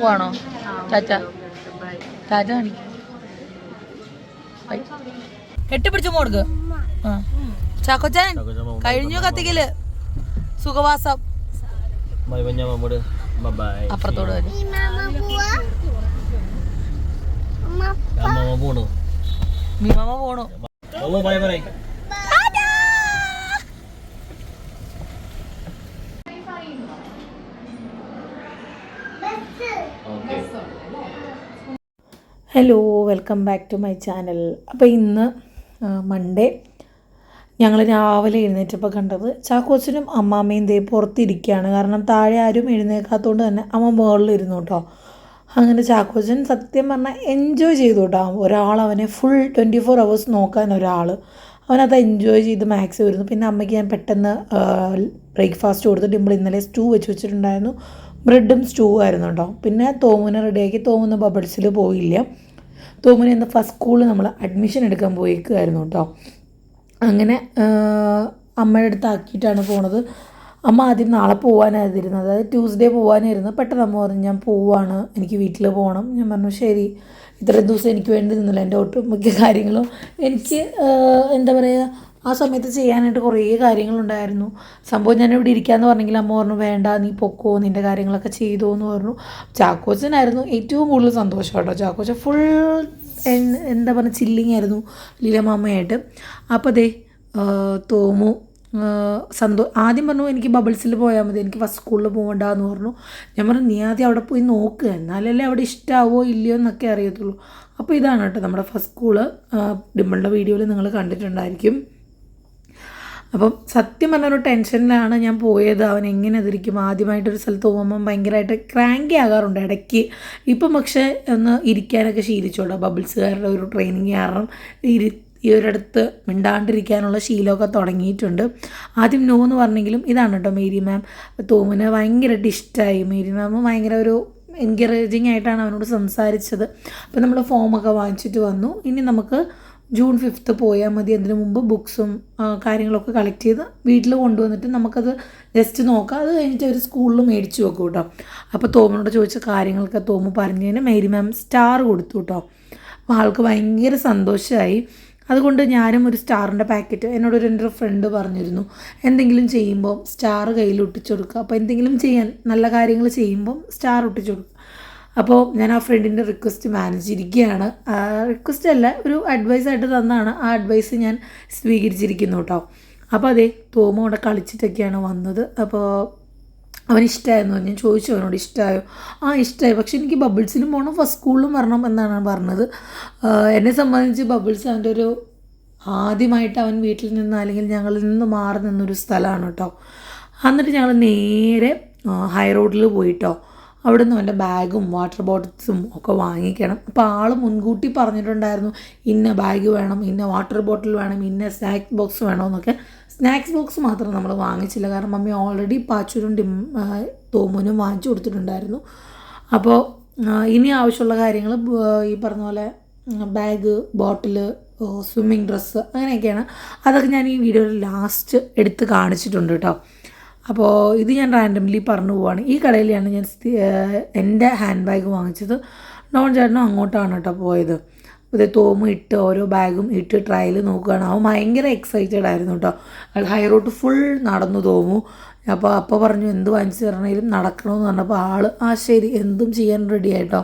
പോവാണോ? ചാച്ച. കെട്ടിപ്പിടിച്ചു മോടുക്ക് ആ. ചാക്കോച്ചാൻ കഴിഞ്ഞു കത്തിക്കൽ. സുഖവാസം. അപ്പുറത്തോട്. മീമാമ പോണു. Hello welcome back to my channel അപ്പോൾ ഇന്ന് മൺഡേ ഞങ്ങൾ രാവിലെ എഴുന്നേറ്റപ്പോൾ കണ്ടത് ചാക്കോച്ചനും അമ്മാമ്മയും ദേ പുറത്തിരിക്കുകയാണ് കാരണം താഴെ ആരും എഴുന്നേക്കാത്തതുകൊണ്ട് തന്നെ അമ്മ മുകളിലിരുന്നു കേട്ടോ അങ്ങനെ ചാക്കോച്ചൻ സത്യം പറഞ്ഞാൽ എൻജോയ് ചെയ്തു കേട്ടോ ഒരാൾ അവനെ ഫുൾ ട്വന്റി ഫോർ അവേഴ്സ് നോക്കാൻ ഒരാൾ അവനത് എൻജോയ് ചെയ്ത് മാക്സ് വരുന്നു. പിന്നെ അമ്മയ്ക്ക് ഞാൻ പെട്ടെന്ന് ബ്രേക്ക്ഫാസ്റ്റ് കൊടുത്തിട്ട് ഡിമ്പിൾ ഇന്നലെ സ്റ്റൂ വെച്ച് വെച്ചിട്ടുണ്ടായിരുന്നു. ബ്രെഡും സ്റ്റൂ ആയിരുന്നു കേട്ടോ പിന്നെ തോമുനെ റെഡിയാക്കി തോമുന്ന ബബിൾസിൽ പോയില്ല. തോമുനെ എന്ന ഫസ്റ്റ് സ്കൂളിൽ നമ്മൾ അഡ്മിഷൻ എടുക്കാൻ പോയിക്കുമായിരുന്നു കേട്ടോ അങ്ങനെ അമ്മയുടെ അടുത്ത് ആക്കിയിട്ടാണ് പോണത്. അമ്മ ആദ്യം നാളെ പോകാനായിരുന്നു അതായത് ട്യൂസ്ഡേ പോകാനായിരുന്നു പെട്ടെന്ന് അമ്മ പറഞ്ഞു ഞാൻ പോവാണ്. എനിക്ക് വീട്ടിൽ പോകണം ഞാൻ പറഞ്ഞു ശരി. ഇത്രയും ദിവസം എനിക്ക് വേണ്ടി നിന്നില്ല. എന്റെ ഒട്ടുമിക്ക കാര്യങ്ങളും എനിക്ക് എന്താ പറയുക ആ സമയത്ത് ചെയ്യാനായിട്ട് കുറേ കാര്യങ്ങളുണ്ടായിരുന്നു. സംഭവം ഞാൻ ഇവിടെ ഇരിക്കാന്ന് പറഞ്ഞെങ്കിൽ അമ്മ പറഞ്ഞു വേണ്ട നീ പൊക്കോ നിന്റെ കാര്യങ്ങളൊക്കെ ചെയ്തോ എന്ന് പറഞ്ഞു. ചാക്കോച്ചനായിരുന്നു ഏറ്റവും കൂടുതൽ സന്തോഷം കേട്ടോ. ചാക്കോച്ചൻ ഫുൾ എന്താ പറയുക ചില്ലിങ് ആയിരുന്നു ലീലമാമയായിട്ട്. അപ്പോൾ അതെ തോമു സന്തോ ആദ്യം പറഞ്ഞു എനിക്ക് ബബിൾസിൽ പോയാൽ മതി എനിക്ക് ഫസ്റ്റ് സ്കൂളിൽ പോകണ്ടെന്ന് പറഞ്ഞു. ഞാൻ പറഞ്ഞു നീ ആദ്യം അവിടെ പോയി നോക്ക് എന്നാലല്ലേ അവിടെ ഇഷ്ടമാവോ ഇല്ലയോ എന്നൊക്കെ അറിയത്തുള്ളൂ. അപ്പോൾ ഇതാണ് കേട്ടോ നമ്മുടെ ഫസ്റ്റ് സ്കൂൾ ഡിമ്പിളുടെ വീഡിയോയിൽ നിങ്ങൾ കണ്ടിട്ടുണ്ടായിരിക്കും. അപ്പം സത്യം പറഞ്ഞൊരു ടെൻഷനിലാണ് ഞാൻ പോയത്. അവൻ എങ്ങനെ അതിരിക്കും ആദ്യമായിട്ടൊരു സ്ഥലത്ത് പോകുമ്പം ഭയങ്കരമായിട്ട് ക്രാങ്കി ആകാറുണ്ട് ഇടയ്ക്ക്. ഇപ്പം പക്ഷേ ഒന്ന് ഇരിക്കാനൊക്കെ ശീലിച്ചോളൂ. ബബിൾസുകാരുടെ ഒരു ട്രെയിനിങ് കാരണം ഇരി ഈ ഒരിടത്ത് മിണ്ടാണ്ടിരിക്കാനുള്ള ശീലമൊക്കെ തുടങ്ങിയിട്ടുണ്ട്. ആദ്യം നോ എന്ന് പറഞ്ഞെങ്കിലും ഇതാണ് കേട്ടോ മേരി മാം തോമിന് ഭയങ്കരമായിട്ട് ഇഷ്ടമായി മേരി മാം ഭയങ്കര ഒരു എൻകറേജിങ് ആയിട്ടാണ് അവനോട് സംസാരിച്ചത്. അപ്പോൾ നമ്മൾ ഫോമൊക്കെ വാങ്ങിച്ചിട്ട് വന്നു. ഇനി നമുക്ക് ജൂൺ ഫിഫ്ത്ത് പോയാൽ മതി. അതിന് മുമ്പ് ബുക്സും കാര്യങ്ങളൊക്കെ കളക്ട് ചെയ്ത് വീട്ടിൽ കൊണ്ടുവന്നിട്ട് നമുക്കത് ജസ്റ്റ് നോക്കാം. അത് കഴിഞ്ഞിട്ട് അവർ സ്കൂളിൽ മേടിച്ച് വെക്കും കേട്ടോ അപ്പോൾ തോമിനോട് ചോദിച്ച കാര്യങ്ങളൊക്കെ തോമു പറഞ്ഞതിന് മേരി മാം സ്റ്റാർ കൊടുത്തു കേട്ടോ അപ്പോൾ ആൾക്ക് ഭയങ്കര സന്തോഷമായി അതുകൊണ്ട് ഞാനും ഒരു സ്റ്റാറിന്റെ പാക്കറ്റ് എന്നോട് ഒരു എന്റെ ഫ്രണ്ട് പറഞ്ഞിരുന്നു. എന്തെങ്കിലും ചെയ്യുമ്പോൾ സ്റ്റാർ കയ്യിൽ ഒട്ടിച്ചു കൊടുക്കുക അപ്പോൾ എന്തെങ്കിലും ചെയ്യാൻ നല്ല കാര്യങ്ങൾ ചെയ്യുമ്പം സ്റ്റാർ ഒട്ടിച്ചു കൊടുക്കുക അപ്പോൾ ഞാൻ ആ ഫ്രണ്ടിന്റെ റിക്വസ്റ്റ് മാനേജ് മാനേജിരിക്കുകയാണ് റിക്വസ്റ്റ് അല്ല ഒരു അഡ്വൈസായിട്ട് തന്നാണ്. ആ അഡ്വൈസ് ഞാൻ സ്വീകരിച്ചിരിക്കുന്നു കേട്ടോ അപ്പോൾ അതെ തോമ അവിടെ കളിച്ചിട്ടൊക്കെയാണ് വന്നത്. അപ്പോൾ അവന് ഇഷ്ടമായിരുന്നു ഞാൻ ചോദിച്ചു അവനോട് ഇഷ്ടമായോ ആ ഇഷ്ടമായി പക്ഷെ എനിക്ക് ബബിൾസിനും പോകണം ഫസ്റ്റ് സ്കൂളിലും വരണം എന്നാണ് പറഞ്ഞത്. എന്നെ സംബന്ധിച്ച് ബബിൾസ് അവന്റെ ഒരു ആദ്യമായിട്ട് അവൻ വീട്ടിൽ നിന്ന് അല്ലെങ്കിൽ ഞങ്ങളിൽ നിന്ന് മാറി നിന്നൊരു സ്ഥലമാണ് കേട്ടോ എന്നിട്ട് ഞങ്ങൾ നേരെ ഹൈ റോഡിൽ പോയിട്ടോ അവിടെ നിന്ന് അവന്റെ ബാഗും വാട്ടർ ബോട്ടിൽസും ഒക്കെ വാങ്ങിക്കണം. അപ്പോൾ ആൾ മുൻകൂട്ടി പറഞ്ഞിട്ടുണ്ടായിരുന്നു ഇന്ന ബാഗ് വേണം ഇന്ന വാട്ടർ ബോട്ടിൽ വേണം ഇന്ന സ്നാക്സ് ബോക്സ് വേണമെന്നൊക്കെ സ്നാക്സ് ബോക്സ് മാത്രം നമ്മൾ വാങ്ങിച്ചില്ല. കാരണം മമ്മി ഓൾറെഡി പാച്ചൂരും ഡിം തോമുനും വാങ്ങിച്ചു കൊടുത്തിട്ടുണ്ടായിരുന്നു. അപ്പോൾ ഇനി ആവശ്യമുള്ള കാര്യങ്ങൾ ഈ പറഞ്ഞ പോലെ ബാഗ് ബോട്ടിൽ സ്വിമ്മിങ് ഡ്രസ്സ് അങ്ങനെയൊക്കെയാണ്. അതൊക്കെ ഞാൻ ഈ വീഡിയോയിൽ ലാസ്റ്റ് എടുത്ത് കാണിച്ചിട്ടുണ്ട് കേട്ടോ അപ്പോൾ ഇത് ഞാൻ റാൻഡംലി പറഞ്ഞു പോവാണ്. ഈ കടയിലാണ് ഞാൻ എന്റെ ഹാൻഡ് ബാഗ് വാങ്ങിച്ചത്. നോൺ ചേട്ടനും അങ്ങോട്ടാണ് കേട്ടോ പോയത്. ഇത് തോമ് ഇട്ട് ഓരോ ബാഗും ഇട്ട് ട്രയൽ നോക്കുകയാണ്. അവൻ ഭയങ്കര എക്സൈറ്റഡ് ആയിരുന്നു കേട്ടോ. അയാൾ ഹൈ റോട്ട് ഫുൾ നടന്നു തോമു. അപ്പോൾ അപ്പോൾ പറഞ്ഞു എന്ത് വാങ്ങിച്ചു തരണേലും നടക്കണമെന്ന് പറഞ്ഞപ്പോൾ ആൾ ആ ശരി എന്തും ചെയ്യാൻ റെഡി ആയിട്ടോ.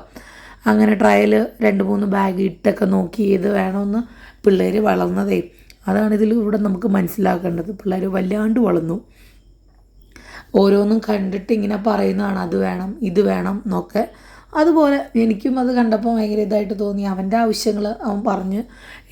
അങ്ങനെ ട്രയൽ രണ്ട് മൂന്ന് ബാഗ് ഇട്ടൊക്കെ നോക്കി ഏത് വേണമെന്ന് പിള്ളേർ വളർന്നതേ. അതാണ് ഇതിൽ ഇവിടെ നമുക്ക് മനസ്സിലാക്കേണ്ടത്. പിള്ളേർ വല്ലാണ്ട് വളർന്നു. ഓരോന്നും കണ്ടിട്ട് ഇങ്ങനെ പറയുന്നതാണ്. അത് വേണം ഇത് വേണം എന്നൊക്കെ. അതുപോലെ എനിക്കും അത് കണ്ടപ്പോൾ ഭയങ്കര ഇതായിട്ട് തോന്നി. അവന്റെ ആവശ്യങ്ങൾ അവൻ പറഞ്ഞ്.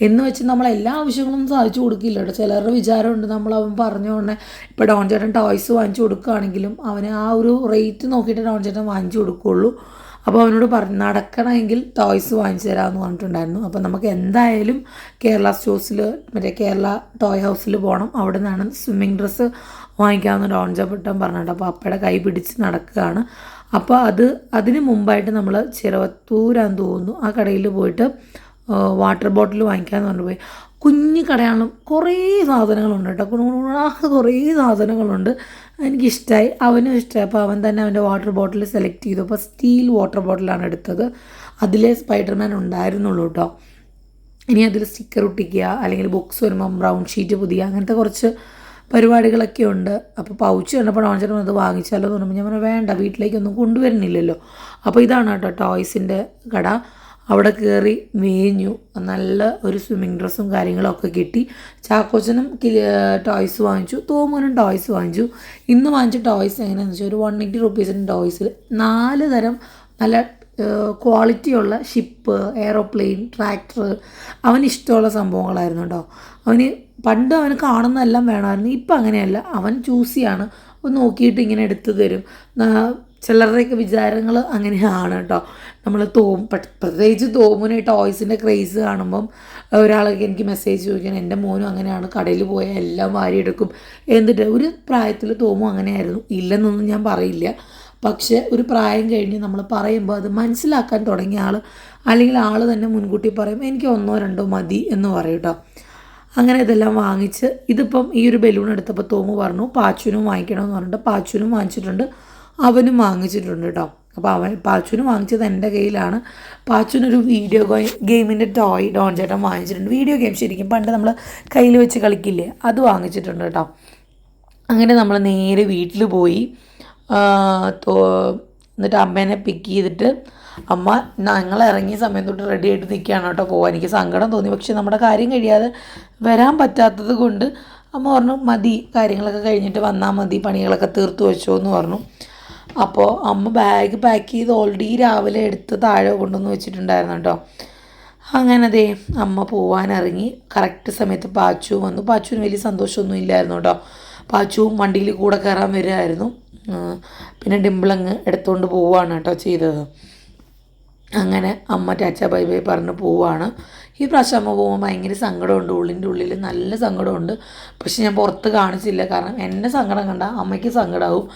എന്ന് വെച്ച് നമ്മൾ എല്ലാ ആവശ്യങ്ങളും സാധിച്ചു കൊടുക്കില്ല കേട്ടോ. ചിലരുടെ വിചാരമുണ്ട് നമ്മൾ അവൻ പറഞ്ഞുകൊണ്ട് ഇപ്പോൾ ഡോൺ ചേട്ടൻ ടോയ്സ് വാങ്ങിച്ചു കൊടുക്കുകയാണെങ്കിലും അവന് ആ ഒരു റേറ്റ് നോക്കിയിട്ട് ഡോൺ ചേട്ടൻ വാങ്ങിച്ചു കൊടുക്കുകയുള്ളൂ. അപ്പോൾ അവനോട് പറഞ്ഞു നടക്കണമെങ്കിൽ ടോയ്സ് വാങ്ങിച്ചു തരാമെന്ന് പറഞ്ഞിട്ടുണ്ടായിരുന്നു. അപ്പോൾ നമുക്ക് എന്തായാലും കേരള സ്റ്റോഴ്സിൽ മറ്റേ കേരള ടോയ് ഹൗസിൽ പോകണം. അവിടെ നിന്നാണ് സ്വിമ്മിങ് ഡ്രസ്സ് വാങ്ങിക്കാമെന്ന് ഡോൺജപ്പെട്ടാൻ പറഞ്ഞിട്ട് അപ്പോൾ അപ്പയുടെ കൈ പിടിച്ച് നടക്കുകയാണ്. അപ്പോൾ അത് അതിന് മുമ്പായിട്ട് നമ്മൾ ചിറവത്തൂരാന്ന് തോന്നുന്നു. ആ കടയിൽ പോയിട്ട് വാട്ടർ ബോട്ടിൽ വാങ്ങിക്കാമെന്ന് പറഞ്ഞു പോയി. കുഞ്ഞു കടയാണെങ്കിലും കുറേ സാധനങ്ങളുണ്ട് കേട്ടോ. കുണുകുണാഹ് കുറേ സാധനങ്ങളുണ്ട്. എനിക്കിഷ്ടമായി അവനും ഇഷ്ടമായി അപ്പോൾ അവൻ തന്നെ അവന്റെ വാട്ടർ ബോട്ടിൽ സെലക്ട് ചെയ്തു. അപ്പോൾ സ്റ്റീൽ വാട്ടർ ബോട്ടിലാണ് എടുത്തത്. അതിലേ സ്പൈഡർമാൻ ഉണ്ടായിരുന്നുള്ളൂ കേട്ടോ. ഇനി അതിൽ സ്റ്റിക്കർ ഒട്ടിക്കുക അല്ലെങ്കിൽ ബുക്സ് വരുമ്പം ബ്രൗൺ ഷീറ്റ് പുതിയ അങ്ങനത്തെ കുറച്ച് പരിപാടികളൊക്കെ ഉണ്ട്. അപ്പോൾ പൗച്ച് കണ്ടപ്പോൾ ഡോൺചേട്ടൻ അത് വാങ്ങിച്ചാലോ എന്ന് പറഞ്ഞപ്പോൾ ഞാൻ പറഞ്ഞു വേണ്ട വീട്ടിലേക്കൊന്നും കൊണ്ടുവരുന്നില്ലല്ലോ. അപ്പോൾ ഇതാണ് കേട്ടോ ടോയ്സിന്റെ കട. അവിടെ കയറി മേഞ്ഞു. നല്ല ഒരു സ്വിമ്മിങ് ഡ്രസ്സും കാര്യങ്ങളൊക്കെ കിട്ടി. ചാക്കോച്ചനും ടോയ്സ് വാങ്ങിച്ചു. തോമനും ടോയ്സ് വാങ്ങിച്ചു. ഇന്ന് വാങ്ങിച്ച ടോയ്സ് എങ്ങനെയാണെന്ന് വെച്ചാൽ ഒരു വൺ എയ്റ്റി റുപ്പീസിന്റെ ടോയ്സിൽ നാല് തരം നല്ല ക്വാളിറ്റിയുള്ള ഷിപ്പ് എയറോപ്ലെയിൻ ട്രാക്ടർ അവന് ഇഷ്ടമുള്ള സംഭവങ്ങളായിരുന്നു കേട്ടോ. അവന് പണ്ട് അവന് കാണുന്നതെല്ലാം വേണമായിരുന്നു. ഇപ്പം അങ്ങനെയല്ല. അവൻ ചൂസിയാണ്. അപ്പം നോക്കിയിട്ട് ഇങ്ങനെ എടുത്തു തരും. ചിലരുടെയൊക്കെ വിചാരങ്ങൾ അങ്ങനെയാണ് കേട്ടോ. നമ്മൾ തോമ പ്രത്യേകിച്ച് തോമുന് ടോയ്സിന്റെ ക്രേസ് കാണുമ്പം ഒരാളൊക്കെ എനിക്ക് മെസ്സേജ് ചോദിക്കണം എന്റെ മോനും അങ്ങനെയാണ്. കടയിൽ പോയാൽ എല്ലാം വാരിയെടുക്കും. എന്നിട്ട് ഒരു പ്രായത്തിൽ തോമും അങ്ങനെയായിരുന്നു. ഇല്ലെന്നൊന്നും ഞാൻ പറയില്ല. പക്ഷേ ഒരു പ്രായം കഴിഞ്ഞ് നമ്മൾ പറയുമ്പോൾ അത് മനസ്സിലാക്കാൻ തുടങ്ങിയ ആൾ അല്ലെങ്കിൽ ആൾ തന്നെ മുൻകൂട്ടി പറയും എനിക്ക് ഒന്നോ രണ്ടോ മതി എന്ന് പറയും കേട്ടോ. അങ്ങനെ ഇതെല്ലാം വാങ്ങിച്ച് ഇതിപ്പം ഈ ഒരു ബലൂൺ എടുത്തപ്പോൾ തോമു പറഞ്ഞു പാച്ചുനും വാങ്ങിക്കണമെന്ന് പറഞ്ഞിട്ട് പാച്ചുനും വാങ്ങിച്ചിട്ടുണ്ട് അവനും വാങ്ങിച്ചിട്ടുണ്ട് കേട്ടോ അപ്പോൾ അവൻ പാച്ചുന് വാങ്ങിച്ചത് എന്റെ കയ്യിലാണ്. പാച്ചുനൊരു വീഡിയോ ഗെയിമിന്റെ ടോയ് ഡോൺ ചേട്ടൻ വാങ്ങിച്ചിട്ടുണ്ട്. വീഡിയോ ഗെയിം ശരിക്കും പണ്ട് നമ്മൾ കയ്യിൽ വെച്ച് കളിക്കില്ലേ അത് വാങ്ങിച്ചിട്ടുണ്ട് കേട്ടോ അങ്ങനെ നമ്മൾ നേരെ വീട്ടിൽ പോയി എന്നിട്ട് അമ്മേനെ പിക്ക് ചെയ്തിട്ട് അമ്മ ഞങ്ങൾ ഇറങ്ങിയ സമയം തൊട്ട് റെഡി ആയിട്ട് നിൽക്കുകയാണ് കേട്ടോ പോകാൻ എനിക്ക് സങ്കടം തോന്നി. പക്ഷെ നമ്മുടെ കാര്യം കഴിയാതെ വരാൻ പറ്റാത്തത് കൊണ്ട് അമ്മ പറഞ്ഞു മതി കാര്യങ്ങളൊക്കെ കഴിഞ്ഞിട്ട് വന്നാൽ മതി പണികളൊക്കെ തീർത്തു വെച്ചോ എന്ന് പറഞ്ഞു. അപ്പോൾ അമ്മ ബാഗ് പാക്ക് ചെയ്ത് ഓൾറെഡി രാവിലെ എടുത്ത് താഴെ കൊണ്ടുവന്ന് വെച്ചിട്ടുണ്ടായിരുന്നു കേട്ടോ. അങ്ങനെ ദേ അമ്മ പോവാനിറങ്ങി കറക്റ്റ് സമയത്ത് പാച്ചു വന്നു. പാച്ചുവിന് വലിയ സന്തോഷമൊന്നും ഇല്ലായിരുന്നു കേട്ടോ. പാച്ചുവും വണ്ടിയിൽ കൂടെ കയറാൻ വരുമായിരുന്നു പിന്നെ ഡിമ്പിളങ്ങ് എടുത്തുകൊണ്ട് പോവുകയാണ് കേട്ടോ ചെയ്തത്. അങ്ങനെ അമ്മ ടാറ്റ ബൈ ബൈ പറഞ്ഞ് പോവാണ്. ഈ പ്രാവശ്യം അമ്മ പോകുമ്പോൾ ഭയങ്കര സങ്കടമുണ്ട്. ഉള്ളിന്റെ ഉള്ളിൽ നല്ല സങ്കടമുണ്ട്. പക്ഷെ ഞാൻ പുറത്ത് കാണിച്ചില്ല. കാരണം എന്നെ സങ്കടം കണ്ട അമ്മയ്ക്ക് സങ്കടമാവും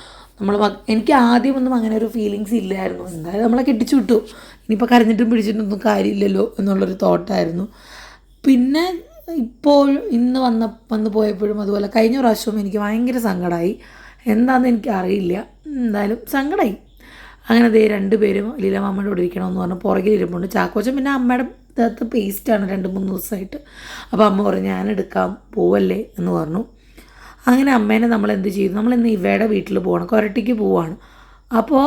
നമ്മൾ എനിക്ക് ആദ്യമൊന്നും അങ്ങനെ ഒരു ഫീലിങ്സ് ഇല്ലായിരുന്നു. എന്തായാലും നമ്മളെ കെട്ടിച്ചു വിട്ടു. ഇനിയിപ്പോൾ കരഞ്ഞിട്ടും പിടിച്ചിട്ടൊന്നും കാര്യമില്ലല്ലോ എന്നുള്ളൊരു തോട്ടായിരുന്നു പിന്നെ ഇപ്പോൾ ഇന്ന് വന്ന വന്ന് പോയപ്പോഴും അതുപോലെ കഴിഞ്ഞ പ്രാവശ്യവും എനിക്ക് ഭയങ്കര സങ്കടമായി എന്താണെന്ന് എനിക്ക് അറിയില്ല എന്തായാലും സങ്കടമായി അങ്ങനെ ദേ രണ്ടുപേരും ലീലാമാമ്മയുടെ കൂടെ ഇരിക്കണമെന്ന് പറഞ്ഞു. പുറകിൽ ഇരിപ്പുണ്ട്. ചാക്കോച്ചൻ പിന്നെ അമ്മയുടെ ഇതകത്ത് പേസ്റ്റാണ് രണ്ട് മൂന്ന് ദിവസമായിട്ട്. അപ്പോൾ അമ്മ പറഞ്ഞു ഞാൻ എടുക്കാം പോവല്ലേ? എന്ന് പറഞ്ഞു. അങ്ങനെ അമ്മേനെ നമ്മൾ എന്ത് ചെയ്തു? നമ്മൾ ഇന്ന് ഇവയുടെ വീട്ടിൽ പോകണം. കൊരട്ടിക്ക് പോവാണ്. അപ്പോൾ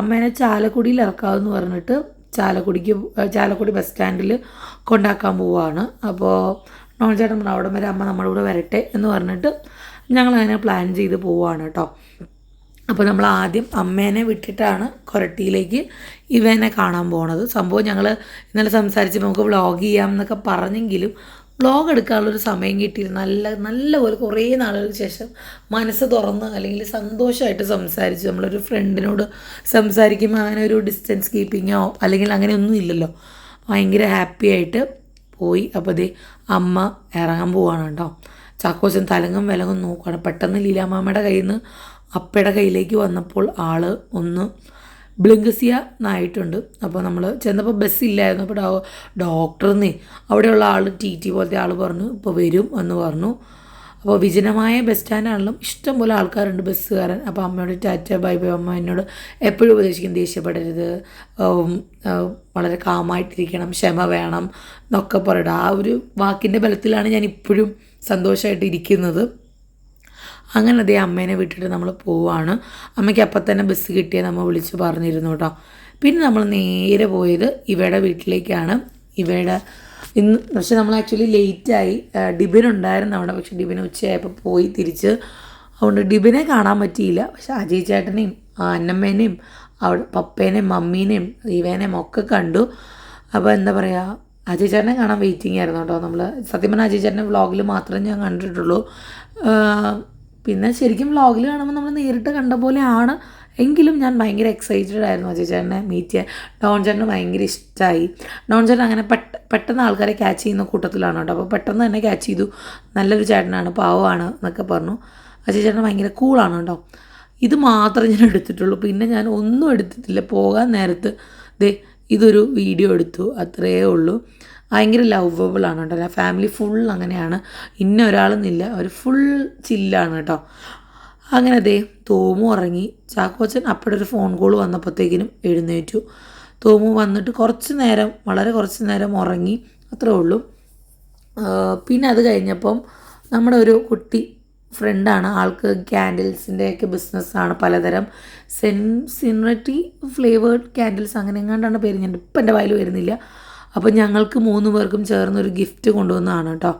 അമ്മേനെ ചാലക്കുടിയിൽ ഇറക്കാമെന്ന് പറഞ്ഞിട്ട് ചാലക്കുടിക്ക് ചാലക്കുടി ബസ് സ്റ്റാൻഡിൽ കൊണ്ടാക്കാൻ പോവാണ്. അപ്പോൾ നോൺ ചേട്ടൻ അവിടെ വരെ അമ്മ നമ്മുടെ കൂടെ വരട്ടെ എന്ന് പറഞ്ഞിട്ട് ഞങ്ങളങ്ങനെ പ്ലാൻ ചെയ്ത് പോവാണ് കേട്ടോ. അപ്പോൾ നമ്മൾ ആദ്യം അമ്മേനെ വിട്ടിട്ടാണ് കൊരട്ടിയിലേക്ക് ഇവനെ കാണാൻ പോണത്. സംഭവം ഞങ്ങൾ ഇന്നലെ സംസാരിച്ച് നമുക്ക് വ്ളോഗ് ചെയ്യാം എന്നൊക്കെ പറഞ്ഞെങ്കിലും വ്ളോഗ് എടുക്കാനുള്ളൊരു സമയം കിട്ടിയിരുന്നു നല്ല നല്ലപോലെ കുറേ നാളുകൾക്ക് ശേഷം മനസ്സ് തുറന്ന് അല്ലെങ്കിൽ സന്തോഷമായിട്ട് സംസാരിച്ച് നമ്മളൊരു ഫ്രണ്ടിനോട് സംസാരിക്കുമ്പോൾ അങ്ങനെ ഒരു ഡിസ്റ്റൻസ് കീപ്പിങ്ങോ അല്ലെങ്കിൽ അങ്ങനെ ഒന്നും ഇല്ലല്ലോ. ഭയങ്കര ഹാപ്പി ആയിട്ട് പോയി. അപ്പോൾ ദേ അമ്മ ഇറങ്ങാൻ പോവാണ് കേട്ടോ. ചാക്കോച്ചൻ തലങ്ങും വിലങ്ങും നോക്കുകയാണ് പെട്ടെന്ന് ലീലാമാമയുടെ കയ്യിൽ നിന്ന് അപ്പയുടെ കയ്യിലേക്ക് വന്നപ്പോൾ ആൾ ഒന്ന് ബ്ലിങ്കസിയ എന്നായിട്ടുണ്ട് അപ്പോൾ നമ്മൾ ചെന്നപ്പോൾ ബസ് ഇല്ലായിരുന്നു. അപ്പോൾ ഡോ ഡോക്ടറിന്നേ അവിടെയുള്ള ആൾ ടി ടി പോലത്തെ ആൾ പറഞ്ഞു ഇപ്പോൾ വരും എന്ന് പറഞ്ഞു. അപ്പോൾ വിജനമായ ബസ് സ്റ്റാൻഡാണെങ്കിലും ഇഷ്ടംപോലെ ആൾക്കാരുണ്ട് ബസ്സുകാരൻ. അപ്പോൾ അമ്മയോട് ടാറ്റ ബൈ ബൈ അമ്മ എന്നോട് എപ്പോഴും ഉപദേശിക്കും ദേഷ്യപ്പെടരുത്. വളരെ കാമായിട്ടിരിക്കണം ക്ഷമ വേണം എന്നൊക്കെ പറയട്ടെ ആ ഒരു വാക്കിന്റെ ബലത്തിലാണ് ഞാൻ ഇപ്പോഴും സന്തോഷമായിട്ട് ഇരിക്കുന്നത്. അങ്ങനെ അതേ അമ്മേനെ വിട്ടിട്ട് നമ്മൾ പോവാണ്. അമ്മയ്ക്ക് അപ്പം തന്നെ ബസ് കിട്ടിയ നമ്മൾ വിളിച്ച് പറഞ്ഞിരുന്നു കേട്ടോ പിന്നെ നമ്മൾ നേരെ പോയത് ഇവയുടെ വീട്ടിലേക്കാണ്. ഇവയുടെ ഇന്ന് പക്ഷെ നമ്മൾ ആക്ച്വലി ലേറ്റായി ഡിബിൻ ഉണ്ടായിരുന്നു അവിടെ. പക്ഷെ ഡിബിന് ഉച്ചയായപ്പോൾ പോയി തിരിച്ച്. അതുകൊണ്ട് ഡിബിനെ കാണാൻ പറ്റിയില്ല. പക്ഷെ അജയ് ചേട്ടനെയും അന്നമ്മേനെയും അവിടെ പപ്പേനെയും മമ്മീനെയും ഇവേനെയും ഒക്കെ കണ്ടു. അപ്പോൾ എന്താ പറയുക അജയ് ചേട്ടനെ കാണാൻ വെയിറ്റിംഗ് ആയിരുന്നു കേട്ടോ നമ്മൾ സത്യം പറഞ്ഞാൽ അജയ് ചേട്ടന്റെ വ്ളോഗിൽ മാത്രമേ ഞാൻ കണ്ടിട്ടുള്ളൂ. പിന്നെ ശരിക്കും വ്ളോഗിൽ കാണുമ്പോൾ നമ്മൾ നേരിട്ട് കണ്ട പോലെയാണ്. എങ്കിലും ഞാൻ ഭയങ്കര എക്സൈറ്റഡ് ആയിരുന്നു അജയ് ചേട്ടനെ മീറ്റ് ചെയ്യാൻ. ഡോൺ ചേട്ടന് ഭയങ്കര ഇഷ്ടമായി ഡോൺ ചേട്ടൻ അങ്ങനെ പെട്ട പെട്ടെന്ന് ആൾക്കാരെ ക്യാച്ച് ചെയ്യുന്ന കൂട്ടത്തിലാണ് കേട്ടോ. അപ്പോൾ പെട്ടെന്ന് തന്നെ ക്യാച്ച് ചെയ്തു. നല്ലൊരു ചേട്ടനാണ് പാവമാണ് എന്നൊക്കെ പറഞ്ഞു. അജയ് ചേട്ടൻ ഭയങ്കര കൂളാണ് കേട്ടോ. ഇത് മാത്രമേ ഞാൻ എടുത്തിട്ടുള്ളൂ. പിന്നെ ഞാൻ ഒന്നും എടുത്തിട്ടില്ല. പോകാൻ നേരത്ത് ദേ ഇതൊരു വീഡിയോ എടുത്തു. അത്രയേ ഉള്ളൂ. ഭയങ്കര ലവബിൾ ആണ് കേട്ടോ. ഫാമിലി ഫുൾ അങ്ങനെയാണ്. ഇന്ന ഒരാളെന്നില്ല ഒരു ഫുൾ ചില്ലാണ് കേട്ടോ. അങ്ങനെ ദേ തോമു ഉറങ്ങി. ചാക്കോച്ചൻ അപ്പോഴൊരു ഫോൺ കോൾ വന്നപ്പോഴത്തേക്കിനും എഴുന്നേറ്റു. തോമു വന്നിട്ട് കുറച്ച് നേരം വളരെ കുറച്ച് നേരം ഉറങ്ങി. അത്രേ ഉള്ളൂ. പിന്നെ അത് കഴിഞ്ഞപ്പം നമ്മുടെ ഒരു കുട്ടി ഫ്രണ്ടാണ് ആൾക്ക് ക്യാൻഡിൽസിന്റെയൊക്കെ ബിസിനസ്സാണ് പലതരം. സെൻ സിനറ്റി ഫ്ലേവേർഡ് ക്യാൻഡിൽസ് അങ്ങനെ എങ്ങാണ്ടാണ് പേര് ഞാൻ ഇപ്പം എന്റെ വായിൽ വരുന്നില്ല. അപ്പോൾ ഞങ്ങൾക്ക് മൂന്ന് പേർക്കും ചേർന്നൊരു ഗിഫ്റ്റ് കൊണ്ടുവന്നതാണ് കേട്ടോ.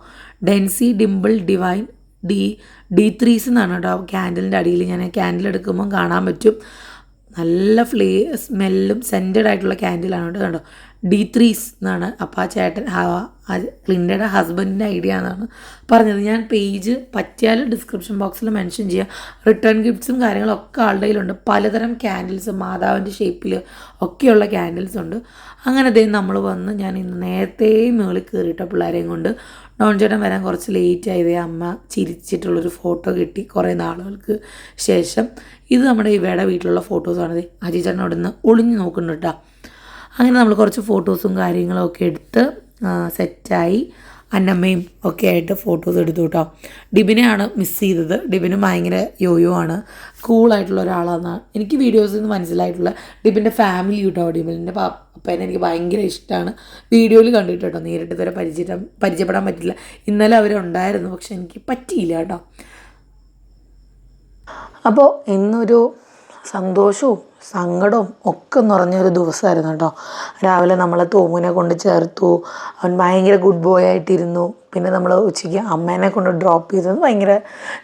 Densy Dimple Divine D D threes എന്നാണ് കേട്ടോ. ക്യാൻഡലിന്റെ അടിയിൽ ഞാൻ ക്യാൻഡിൽ എടുക്കുമ്പം കാണാൻ പറ്റും. നല്ല ഫ്ലേ സ്മെല്ലും സെന്റഡ് ആയിട്ടുള്ള ക്യാൻഡിലാണ് കേട്ടോ. കണ്ടോ? ഡി ത്രീസ് എന്നാണ് അപ്പോൾ ആ ചേട്ടൻ ക്ലിൻഡയുടെ ഹസ്ബൻഡിന്റെ ഐഡിയ എന്നാണ് പറഞ്ഞത്. ഞാൻ പേജ് പറ്റിയാൽ ഡിസ്ക്രിപ്ഷൻ ബോക്സിൽ മെൻഷൻ ചെയ്യാം. റിട്ടേൺ ഗിഫ്റ്റ്സും കാര്യങ്ങളൊക്കെ ആളുടെ കയ്യിലുണ്ട്. പലതരം ക്യാൻഡിൽസ് മാതാവിന്റെ ഷേപ്പിൽ ഒക്കെയുള്ള ക്യാൻഡിൽസ് ഉണ്ട്. അങ്ങനെ അതേ നമ്മൾ വന്ന് ഞാൻ ഇന്ന് നേരത്തെ മുകളിൽ കയറിയിട്ട പിള്ളേരെയും കൊണ്ട്. ഡോൺ ചേട്ടൻ വരാൻ കുറച്ച് ലേറ്റ് ആയതേ അമ്മ ചിരിച്ചിട്ടുള്ളൊരു ഫോട്ടോ കിട്ടി കുറേ നാളുകൾക്ക് ശേഷം. ഇത് നമ്മുടെ ഇവയുടെ വീട്ടിലുള്ള ഫോട്ടോസാണ് അജി ചേട്ടൻ അവിടെ നിന്ന് ഒളിഞ്ഞു നോക്കുന്നുണ്ട് കേട്ടോ അങ്ങനെ നമ്മൾ കുറച്ച് ഫോട്ടോസും കാര്യങ്ങളും ഒക്കെ എടുത്ത് സെറ്റായി അന്നമ്മയും ഒക്കെ ആയിട്ട് ഫോട്ടോസ് എടുത്തു കേട്ടോ. ഡിബിനെയാണ് മിസ് ചെയ്തത്. ഡിബിന് ഭയങ്കര യോയോ ആണ് കൂളായിട്ടുള്ള ഒരാളാണെന്നാണ് എനിക്ക് വീഡിയോസിൽ നിന്ന് മനസ്സിലായിട്ടുള്ള ഡിബിന്റെ ഫാമിലി കേട്ടോ ഡിബിന്റെ അപ്പേനെ എനിക്ക് ഭയങ്കര ഇഷ്ടമാണ് വീഡിയോയിൽ കണ്ടിട്ട് കേട്ടോ. നേരിട്ട് ഇതുവരെ പരിചയം പരിചയപ്പെടാൻ പറ്റില്ല. ഇന്നലെ അവരുണ്ടായിരുന്നു പക്ഷെ എനിക്ക് പറ്റിയില്ല കേട്ടോ. അപ്പോൾ ഇന്നൊരു സന്തോഷവും സങ്കടവും ഒക്കെ നിറഞ്ഞൊരു ദിവസമായിരുന്നു കേട്ടോ. രാവിലെ നമ്മൾ തോമുവിനെ കൊണ്ട് ചേർത്തു. അവൻ ഭയങ്കര ഗുഡ് ബോയ് ആയിട്ടിരുന്നു. പിന്നെ നമ്മൾ ഉച്ചയ്ക്ക് അമ്മേനെ കൊണ്ട് ഡ്രോപ്പ് ചെയ്തത് ഭയങ്കര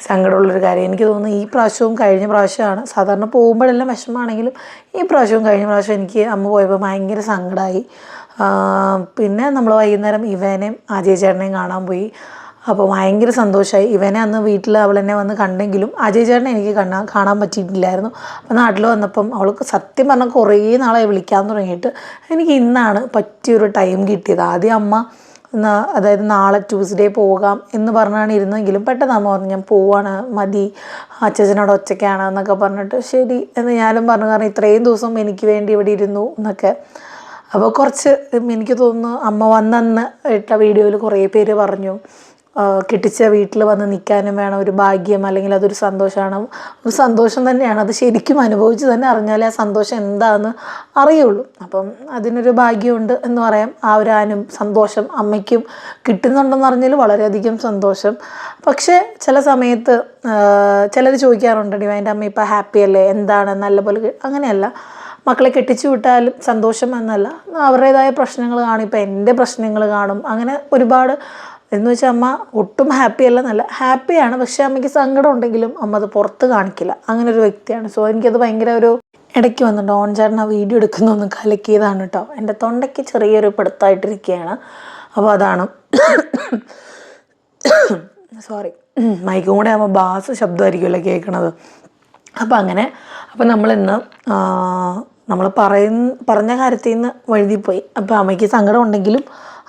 സങ്കടമുള്ളൊരു കാര്യം. എനിക്ക് തോന്നുന്നു ഈ പ്രാവശ്യവും കഴിഞ്ഞ പ്രാവശ്യമാണ്. സാധാരണ പോകുമ്പോഴെല്ലാം വിഷമമാണെങ്കിലും ഈ പ്രാവശ്യവും കഴിഞ്ഞ പ്രാവശ്യം എനിക്ക് അമ്മ പോയപ്പോൾ ഭയങ്കര സങ്കടമായി പിന്നെ നമ്മൾ വൈകുന്നേരം ഇവനെയും അജയ് ചേട്ടനെയും കാണാൻ പോയി. അപ്പോൾ ഭയങ്കര സന്തോഷമായി ഇവനെ അന്ന് വീട്ടിൽ അവൾ എന്നെ വന്ന് കണ്ടെങ്കിലും അജയ് ചേട്ടനെ എനിക്ക് കാണാൻ കാണാൻ പറ്റിയിട്ടില്ലായിരുന്നു. അപ്പോൾ നാട്ടിൽ വന്നപ്പം അവൾക്ക് സത്യം പറഞ്ഞാൽ കുറേ നാളായി വിളിക്കാൻ തുടങ്ങിയിട്ട് എനിക്ക് ഇന്നാണ് പറ്റിയൊരു ടൈം കിട്ടിയത്. ആദ്യം അമ്മ അതായത് നാളെ ട്യൂസ്ഡേ പോകാം എന്ന് പറഞ്ഞാണ് ഇരുന്നെങ്കിലും പെട്ടെന്ന് അമ്മ പറഞ്ഞു ഞാൻ പോവാണ് മതി. അച്ഛനോട് ഒച്ചക്കാണ് എന്നൊക്കെ പറഞ്ഞിട്ട് ശരി എന്ന് ഞാനും പറഞ്ഞു. കാരണം ഇത്രയും ദിവസം എനിക്ക് വേണ്ടി ഇവിടെ ഇരുന്നു എന്നൊക്കെ. അപ്പോൾ കുറച്ച് എനിക്ക് തോന്നുന്നു അമ്മ വന്നന്ന് ഇട്ട വീഡിയോയിൽ കുറേ പേര് പറഞ്ഞു. കെട്ടിച്ച വീട്ടിൽ വന്ന് നിൽക്കാനും വേണം ഒരു ഭാഗ്യം അല്ലെങ്കിൽ അതൊരു സന്തോഷമാണ്. ഒരു സന്തോഷം തന്നെയാണ്. അത് ശരിക്കും അനുഭവിച്ച് തന്നെ അറിഞ്ഞാലേ ആ സന്തോഷം എന്താണെന്ന് അറിയുള്ളൂ. അപ്പം അതിനൊരു ഭാഗ്യമുണ്ട് എന്ന് പറയാം. ആ ഒരു അനു സന്തോഷം അമ്മയ്ക്കും കിട്ടുന്നുണ്ടെന്ന് അറിഞ്ഞാൽ വളരെയധികം സന്തോഷം. പക്ഷേ ചില സമയത്ത് ചിലർ ചോദിക്കാറുണ്ട് ഡിവൈന്റെ അമ്മ ഇപ്പോൾ ഹാപ്പി അല്ലേ? എന്താണ്? നല്ലപോലെ കി-" അങ്ങനെയല്ല. മക്കളെ കെട്ടിച്ചു വിട്ടാലും സന്തോഷം എന്നല്ല. അവരുടേതായ പ്രശ്നങ്ങൾ കാണും. ഇപ്പം എന്റെ പ്രശ്നങ്ങൾ കാണും. അങ്ങനെ ഒരുപാട് എന്ന് വെച്ചാൽ അമ്മ ഒട്ടും ഹാപ്പി അല്ല നല്ല ഹാപ്പിയാണ് പക്ഷേ അമ്മയ്ക്ക് സങ്കടം ഉണ്ടെങ്കിലും അമ്മ അത് പുറത്ത് കാണിക്കില്ല. അങ്ങനെ ഒരു വ്യക്തിയാണ്. സോ എനിക്കത് ഭയങ്കര ഒരു ഇടയ്ക്ക് വന്നിട്ട് ഓൺ ചേട്ടൻ ആ വീഡിയോ എടുക്കുന്നൊന്ന് കലക്കിയതാണ് കേട്ടോ. എന്റെ തൊണ്ടയ്ക്ക് ചെറിയൊരു പിടുത്തായിട്ടിരിക്കുകയാണ്. അപ്പോൾ അതാണ്. സോറി മൈക്കും കൂടെ ആകുമ്പോൾ ബാസ് ശബ്ദമായിരിക്കുമല്ലോ കേൾക്കണത്. അപ്പോൾ അങ്ങനെ അപ്പോൾ നമ്മളിന്ന് നമ്മൾ പറയുന്ന പറഞ്ഞ കാര്യത്തിൽ നിന്ന് വഴുതിപ്പോയി. അപ്പോൾ അമ്മയ്ക്ക് സങ്കടം ഉണ്ടെങ്കിലും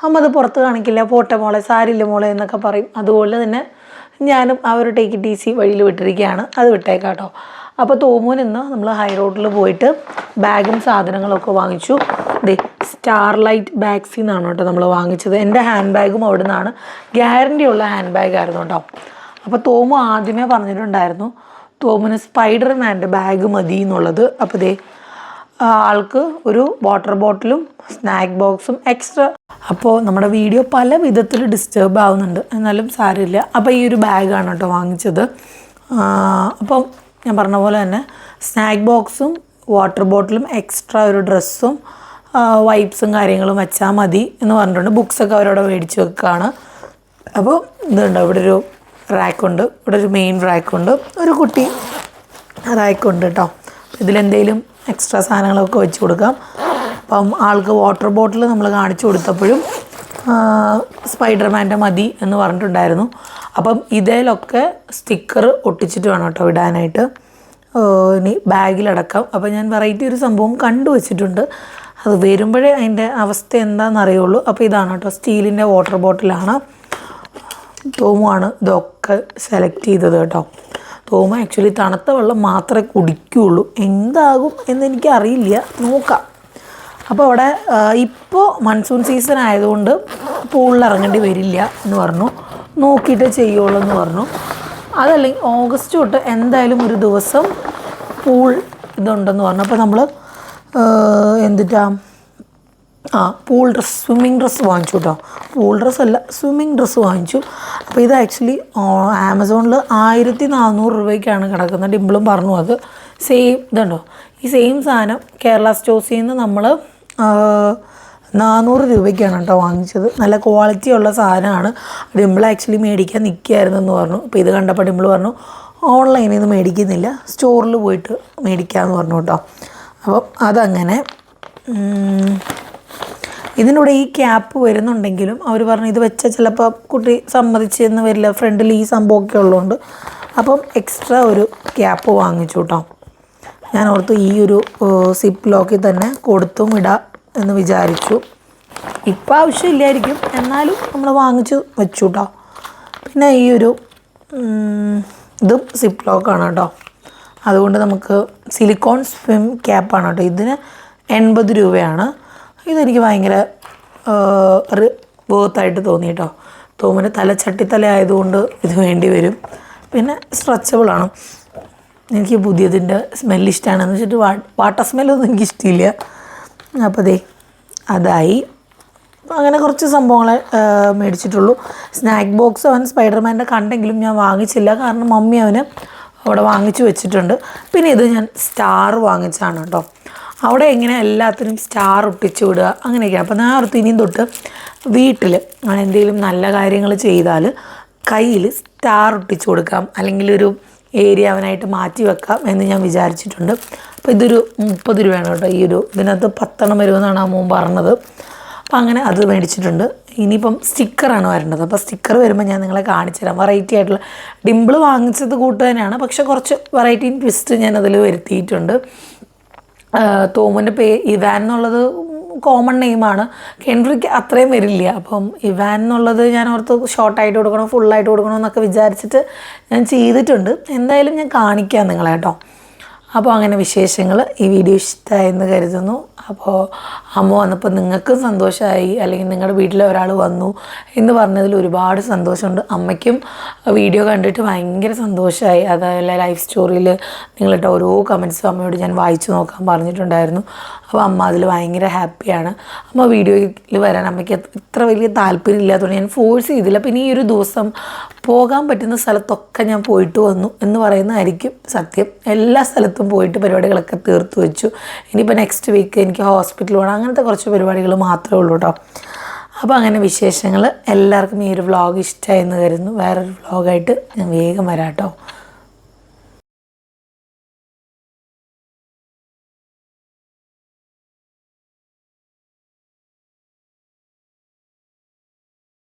അമ്മ അത് പുറത്ത് കാണിക്കില്ല പോട്ടെ മോളെ സാരില്ല മോളെ എന്നൊക്കെ പറയും. അതുപോലെ തന്നെ ഞാനും ആ ഒരു ടേക്ക് ടി സി വഴിയിൽ വിട്ടിരിക്കുകയാണ്. അത് വിട്ടേക്കാട്ടോ. അപ്പോൾ തോമൂൻ ഇന്ന് നമ്മൾ ഹൈ റോഡിൽ പോയിട്ട് ബാഗും സാധനങ്ങളൊക്കെ വാങ്ങിച്ചു. ദേ സ്റ്റാർലൈറ്റ് ബാഗ്സിൽ നിന്നാണ് കേട്ടോ നമ്മൾ വാങ്ങിച്ചത്. എന്റെ ഹാൻഡ് ബാഗും അവിടെ നിന്നാണ് ഗ്യാരണ്ടി ഉള്ള ഹാൻഡ് ബാഗ് ആയിരുന്നു കേട്ടോ. അപ്പോൾ തോമു ആദ്യമേ പറഞ്ഞിട്ടുണ്ടായിരുന്നു തോമുന് സ്പൈഡർമാന്റെ ബാഗ് മതി എന്നുള്ളത്. അപ്പോൾ ദേ ആൾക്ക് ഒരു വാട്ടർ ബോട്ടിലും സ്നാക്ക് ബോക്സും എക്സ്ട്രാ അപ്പോൾ നമ്മുടെ വീഡിയോ പല വിധത്തിൽ ഡിസ്റ്റർബ് ആവുന്നുണ്ട്. എന്നാലും സാരമില്ല. അപ്പോൾ ഈ ഒരു ബാഗാണ് കേട്ടോ വാങ്ങിച്ചത്. അപ്പം ഞാൻ പറഞ്ഞ പോലെ തന്നെ സ്നാക്ക് ബോക്സും വാട്ടർ ബോട്ടിലും എക്സ്ട്രാ ഒരു ഡ്രസ്സും വൈപ്സും കാര്യങ്ങളും വെച്ചാൽ മതി എന്ന് പറഞ്ഞിട്ടുണ്ട്. ബുക്സൊക്കെ അവരവിടെ മേടിച്ച് വെക്കുകയാണ് അപ്പോൾ ഇതുണ്ട് ഇവിടെ ഒരു റാക്കുണ്ട് ഇവിടെ ഒരു മെയിൻ റാക്കുണ്ട് ഒരു കുട്ടി റാക്കുണ്ട് കേട്ടോ. ഇതിലെന്തെങ്കിലും എക്സ്ട്രാ സാധനങ്ങളൊക്കെ വെച്ച് കൊടുക്കാം. അപ്പം ആൾക്ക് വാട്ടർ ബോട്ടിൽ നമ്മൾ കാണിച്ചു കൊടുത്തപ്പോഴും സ്പൈഡർമാന്റെ മതി എന്ന് പറഞ്ഞിട്ടുണ്ടായിരുന്നു. അപ്പം ഇതിലൊക്കെ സ്റ്റിക്കർ ഒട്ടിച്ചിട്ട് വേണം കേട്ടോ ഇടാനായിട്ട്. ഇനി ബാഗിലടക്കാം. അപ്പോൾ ഞാൻ വെറൈറ്റി ഒരു സംഭവം കണ്ടു വച്ചിട്ടുണ്ട്. അത് വരുമ്പോഴേ അതിന്റെ അവസ്ഥ എന്താണെന്ന് അറിയുള്ളൂ. അപ്പോൾ ഇതാണ് കേട്ടോ സ്റ്റീലിന്റെ വാട്ടർ ബോട്ടിലാണ് തോമുമാണ് ഇതൊക്കെ സെലക്ട് ചെയ്തത് കേട്ടോ. തോമ ആക്ച്വലി തണുത്ത വെള്ളം മാത്രമേ കുടിക്കുകയുള്ളൂ എന്താകും എന്നെനിക്ക് അറിയില്ല നോക്കാം. അപ്പോൾ അവിടെ ഇപ്പോൾ മൺസൂൺ സീസൺ ആയതുകൊണ്ട് പൂളിൽ ഇറങ്ങേണ്ടി വരില്ല എന്ന് പറഞ്ഞു. നോക്കിയിട്ട് ചെയ്യുള്ളൂ എന്ന് പറഞ്ഞു. അതല്ലെങ്കിൽ ഓഗസ്റ്റ് തൊട്ട് എന്തായാലും ഒരു ദിവസം പൂൾ ഇതുണ്ടെന്ന് പറഞ്ഞു. അപ്പോൾ നമ്മൾ എന്തിട്ടാ? ആ പൂൾ ഡ്രസ്സ് സ്വിമ്മിങ് ഡ്രസ്സ് വാങ്ങിച്ചു കേട്ടോ പൂൾ ഡ്രസ്സ് അല്ല സ്വിമ്മിങ് ഡ്രസ്സ് വാങ്ങിച്ചു. അപ്പോൾ ഇത് ആക്ച്വലി ആമസോണിൽ ആയിരത്തി നാനൂറ് രൂപയ്ക്കാണ് കിടക്കുന്നത് ഡിമ്പിളും പറഞ്ഞു അത്. സെയിം ഇതുണ്ടോ? ഈ സെയിം സാധനം കേരള സ്റ്റോഴ്സിൽ നിന്ന് നമ്മൾ നാനൂറ് രൂപയ്ക്കാണ് കേട്ടോ വാങ്ങിച്ചത്. നല്ല ക്വാളിറ്റി ഉള്ള സാധനമാണ്. ഡിമ്പിൾ ആക്ച്വലി മേടിക്കാൻ നിൽക്കുകയായിരുന്നു എന്ന് പറഞ്ഞു. അപ്പോൾ ഇത് കണ്ടപ്പോൾ ഡിമ്പിൾ പറഞ്ഞു ഓൺലൈനിൽ നിന്ന് മേടിക്കുന്നില്ല സ്റ്റോറിൽ പോയിട്ട് മേടിക്കാമെന്ന് പറഞ്ഞു കേട്ടോ അപ്പം അതങ്ങനെ ഇതിനൂടെ ഈ ക്യാപ്പ് വരുന്നുണ്ടെങ്കിലും അവർ പറഞ്ഞു ഇത് വെച്ചാൽ ചിലപ്പോൾ കുട്ടി സമ്മതിച്ചെന്ന് വരില്ല. ഫ്രണ്ടിൽ ഈ സംഭവമൊക്കെ ഉള്ളതുകൊണ്ട്. അപ്പം എക്സ്ട്രാ ഒരു ക്യാപ്പ് വാങ്ങിച്ചു കേട്ടോ. ഞാൻ ഓർത്തു ഈ ഒരു സിപ്പ് ലോക്കിൽ തന്നെ കൊടുത്തും ഇടാം എന്ന് വിചാരിച്ചു. ഇപ്പം ആവശ്യമില്ലായിരിക്കും. എന്നാലും നമ്മൾ വാങ്ങിച്ചു വെച്ചു കേട്ടോ. പിന്നെ ഈ ഒരു ഇതും സിപ്പ് ലോക്കാണ് കേട്ടോ. അതുകൊണ്ട് നമുക്ക് സിലിക്കോൺ സ്വിം ക്യാപ്പാണ് കേട്ടോ. ഇതിന് എൺപത് രൂപയാണ്. ഇതെനിക്ക് ഭയങ്കര ഒരു വേർത്തായിട്ട് തോന്നി കേട്ടോ തോമന് തല ചട്ടിത്തല ആയതുകൊണ്ട് ഇത് വേണ്ടി വരും. പിന്നെ സ്ട്രെച്ചബിളാണ് എനിക്ക് പുതിയതിന്റെ സ്മെല്ല് ഇഷ്ടമാണെന്ന് വെച്ചിട്ട് വാ വാട്ടർ സ്മെല്ലൊന്നും എനിക്ക് ഇഷ്ടമില്ല അപ്പോൾ ദേ അതായി. അങ്ങനെ കുറച്ച് സംഭവങ്ങളെ മേടിച്ചിട്ടുള്ളൂ. സ്നാക്ക് ബോക്സ് അവൻ സ്പൈഡർമാന്റെ കണ്ടെങ്കിലും ഞാൻ വാങ്ങിച്ചില്ല. കാരണം മമ്മി അവന് അവിടെ വാങ്ങിച്ചു വെച്ചിട്ടുണ്ട്. പിന്നെ ഇത് ഞാൻ സ്റ്റാർ വാങ്ങിച്ചാണ് കേട്ടോ അവിടെ ഇങ്ങനെ എല്ലാത്തിനും സ്റ്റാർ ഒട്ടിച്ചു വിടുക അങ്ങനെയൊക്കെയാണ്. അപ്പോൾ ഓർത്ത് ഇനിയും തൊട്ട് വീട്ടിൽ എന്തെങ്കിലും നല്ല കാര്യങ്ങൾ ചെയ്താൽ കയ്യിൽ സ്റ്റാർ ഒട്ടിച്ചു കൊടുക്കാം. അല്ലെങ്കിൽ ഒരു ഏരിയ അവനായിട്ട് മാറ്റി വെക്കാം എന്ന് ഞാൻ വിചാരിച്ചിട്ടുണ്ട്. അപ്പോൾ ഇതൊരു മുപ്പത് രൂപയാണ് കേട്ടോ ഈ ഒരു ഇതിനകത്ത് പത്തെണ്ണം വരുമെന്നാണ് ആ മോൻ പറഞ്ഞത്. അപ്പോൾ അങ്ങനെ അത് മേടിച്ചിട്ടുണ്ട്. ഇനിയിപ്പം സ്റ്റിക്കറാണ് വരേണ്ടത്. അപ്പോൾ സ്റ്റിക്കർ വരുമ്പോൾ ഞാൻ നിങ്ങളെ കാണിച്ചു തരാം. വെറൈറ്റി ആയിട്ടുള്ള ഡിമ്പിൾ വാങ്ങിച്ചത് കൂട്ട് തന്നെയാണ് പക്ഷേ കുറച്ച് വെറൈറ്റി ട്വിസ്റ്റ് ഞാൻ അതിൽ വരുത്തിയിട്ടുണ്ട്. തോമന്റെ പേ ഇവാൻ എന്നുള്ളത് കോമൺ നെയിമാണ്. കെൻഡ്രിക്ക് അത്രയും വരില്ല. അപ്പം ഇവാൻ എന്നുള്ളത് ഞാൻ ഓർത്ത് ഷോർട്ടായിട്ട് കൊടുക്കണം ഫുള്ളായിട്ട് കൊടുക്കണം എന്നൊക്കെ വിചാരിച്ചിട്ട് ഞാൻ ചെയ്തിട്ടുണ്ട്. എന്തായാലും ഞാൻ കാണിക്കാം നിങ്ങളെ കേട്ടോ. അപ്പോൾ അങ്ങനെ വിശേഷങ്ങൾ ഈ വീഡിയോ ഇഷ്ടമായെന്ന് കരുതുന്നു. അപ്പോൾ അമ്മ വന്നപ്പോൾ നിങ്ങൾക്കും സന്തോഷമായി അല്ലെങ്കിൽ നിങ്ങളുടെ വീട്ടിലെ ഒരാൾ വന്നു എന്ന് പറഞ്ഞതിൽ ഒരുപാട് സന്തോഷമുണ്ട്. അമ്മയ്ക്കും വീഡിയോ കണ്ടിട്ട് ഭയങ്കര സന്തോഷമായി. അതല്ല ലൈഫ് സ്റ്റോറിയിൽ നിങ്ങളിട്ട ഓരോ കമൻസും അമ്മയോട് ഞാൻ വായിച്ചു നോക്കാൻ പറഞ്ഞിട്ടുണ്ടായിരുന്നു. അപ്പോൾ അമ്മ അതിൽ ഭയങ്കര ഹാപ്പിയാണ്. അമ്മ വീഡിയോയിൽ വരാൻ അമ്മയ്ക്ക് ഇത്ര വലിയ താല്പര്യം ഇല്ലാത്തതുകൊണ്ട് ഞാൻ ഫോഴ്സ് ചെയ്തില്ല. പിന്നെ ഈ ഒരു ദിവസം പോകാൻ പറ്റുന്ന സ്ഥലത്തൊക്കെ ഞാൻ പോയിട്ട് വന്നു എന്ന് പറയുന്നതായിരിക്കും സത്യം. എല്ലാ സ്ഥലത്തും പോയിട്ട് പരിപാടികളൊക്കെ തീർത്തു വെച്ചു. ഇനിയിപ്പോൾ നെക്സ്റ്റ് വീക്ക് എനിക്ക് ഹോസ്പിറ്റൽ പോകണം അങ്ങനത്തെ കുറച്ച് പരിപാടികൾ മാത്രമേ ഉള്ളൂ കേട്ടോ അപ്പോൾ അങ്ങനെ വിശേഷങ്ങൾ എല്ലാവർക്കും ഈ ഒരു വ്ളോഗ് ഇഷ്ടമായെന്ന് കരുതുന്നു. വേറൊരു വ്ളോഗായിട്ട് ഞാൻ വേഗം വരാം കേട്ടോ